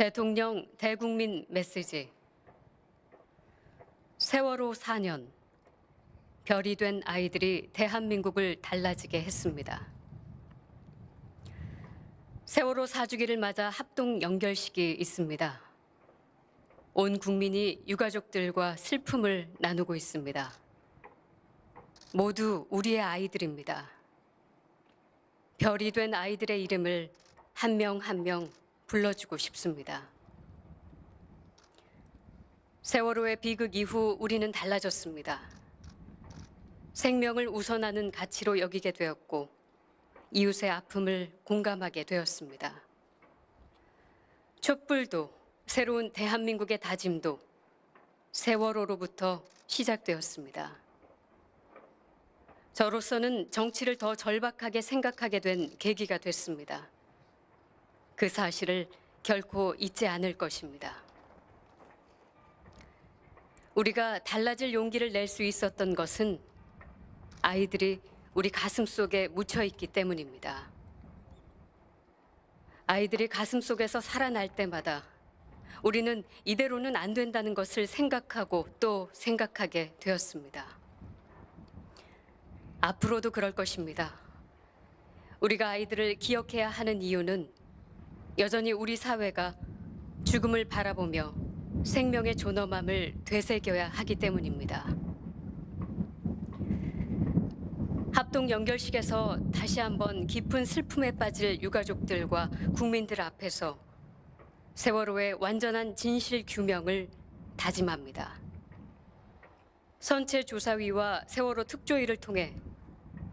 대통령 대국민 메시지 세월호 4년 별이 된 아이들이 대한민국을 달라지게 했습니다. 세월호 4주기를 맞아 합동 연결식이 있습니다. 온 국민이 유가족들과 슬픔을 나누고 있습니다. 모두 우리의 아이들입니다. 별이 된 아이들의 이름을 한 명 한명 불러주고 싶습니다. 세월호의 비극 이후 우리는 달라졌습니다. 생명을 우선하는 가치로 여기게 되었고 이웃의 아픔을 공감하게 되었습니다. 촛불도 새로운 대한민국의 다짐도 세월호로부터 시작되었습니다. 저로서는 정치를 더 절박하게 생각하게 된 계기가 됐습니다. 그 사실을 결코 잊지 않을 것입니다. 우리가 달라질 용기를 낼 수 있었던 것은 아이들이 우리 가슴 속에 묻혀 있기 때문입니다. 아이들이 가슴 속에서 살아날 때마다 우리는 이대로는 안 된다는 것을 생각하고 또 생각하게 되었습니다. 앞으로도 그럴 것입니다. 우리가 아이들을 기억해야 하는 이유는 여전히 우리 사회가 죽음을 바라보며 생명의 존엄함을 되새겨야 하기 때문입니다. 합동 연결식에서 다시 한번 깊은 슬픔에 빠질 유가족들과 국민들 앞에서 세월호의 완전한 진실 규명을 다짐합니다. 선체 조사위와 세월호 특조위를 통해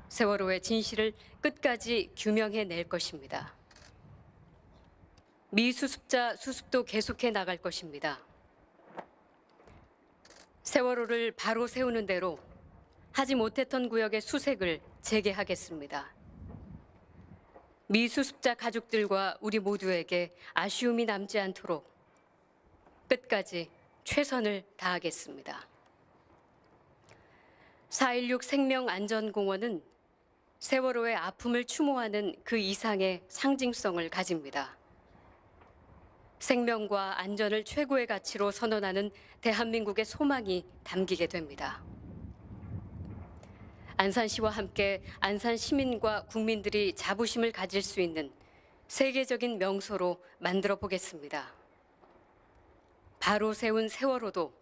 세월호의 진실을 끝까지 규명해 낼 것입니다. 미수습자 수습도 계속해 나갈 것입니다. 세월호를 바로 세우는 대로 하지 못했던 구역의 수색을 재개하겠습니다. 미수습자 가족들과 우리 모두에게 아쉬움이 남지 않도록 끝까지 최선을 다하겠습니다. 4.16 생명안전공원은 세월호의 아픔을 추모하는 그 이상의 상징성을 가집니다. 생명과 안전을 최고의 가치로 선언하는 대한민국의 소망이 담기게 됩니다. 안산시와 함께 안산 시민과 국민들이 자부심을 가질 수 있는 세계적인 명소로 만들어 보겠습니다. 바로 세운 세월호도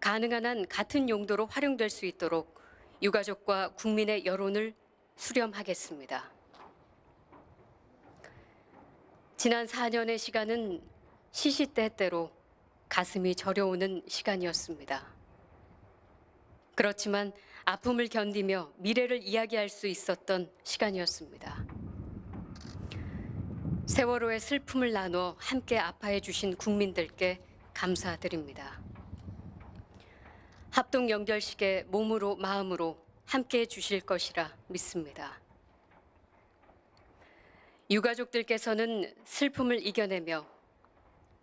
가능한 한 같은 용도로 활용될 수 있도록 유가족과 국민의 여론을 수렴하겠습니다. 지난 4년의 시간은 시시때때로 가슴이 저려오는 시간이었습니다. 그렇지만 아픔을 견디며 미래를 이야기할 수 있었던 시간이었습니다. 세월호의 슬픔을 나눠 함께 아파해 주신 국민들께 감사드립니다. 합동 연결식에 몸으로 마음으로 함께 해 주실 것이라 믿습니다. 유가족들께서는 슬픔을 이겨내며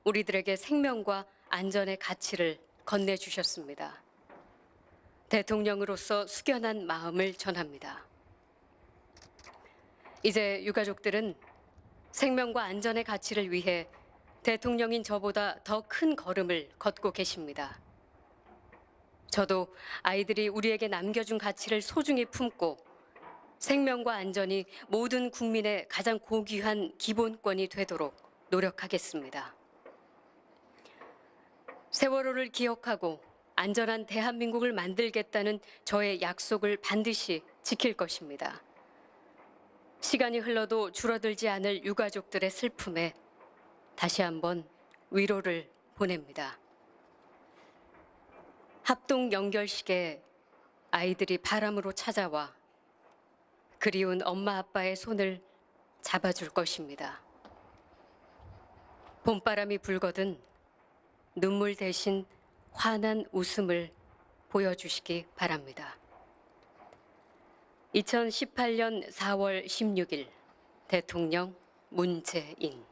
우리들에게 생명과 안전의 가치를 건네주셨습니다. 대통령으로서 숙연한 마음을 전합니다. 이제 유가족들은 생명과 안전의 가치를 위해 대통령인 저보다 더 큰 걸음을 걷고 계십니다. 저도 아이들이 우리에게 남겨준 가치를 소중히 품고 생명과 안전이 모든 국민의 가장 고귀한 기본권이 되도록 노력하겠습니다. 세월호를 기억하고 안전한 대한민국을 만들겠다는 저의 약속을 반드시 지킬 것입니다. 시간이 흘러도 줄어들지 않을 유가족들의 슬픔에 다시 한번 위로를 보냅니다. 합동 연결식에 아이들이 바람으로 찾아와 그리운 엄마 아빠의 손을 잡아줄 것입니다. 봄바람이 불거든 눈물 대신 환한 웃음을 보여주시기 바랍니다. 2018년 4월 16일 대통령 문재인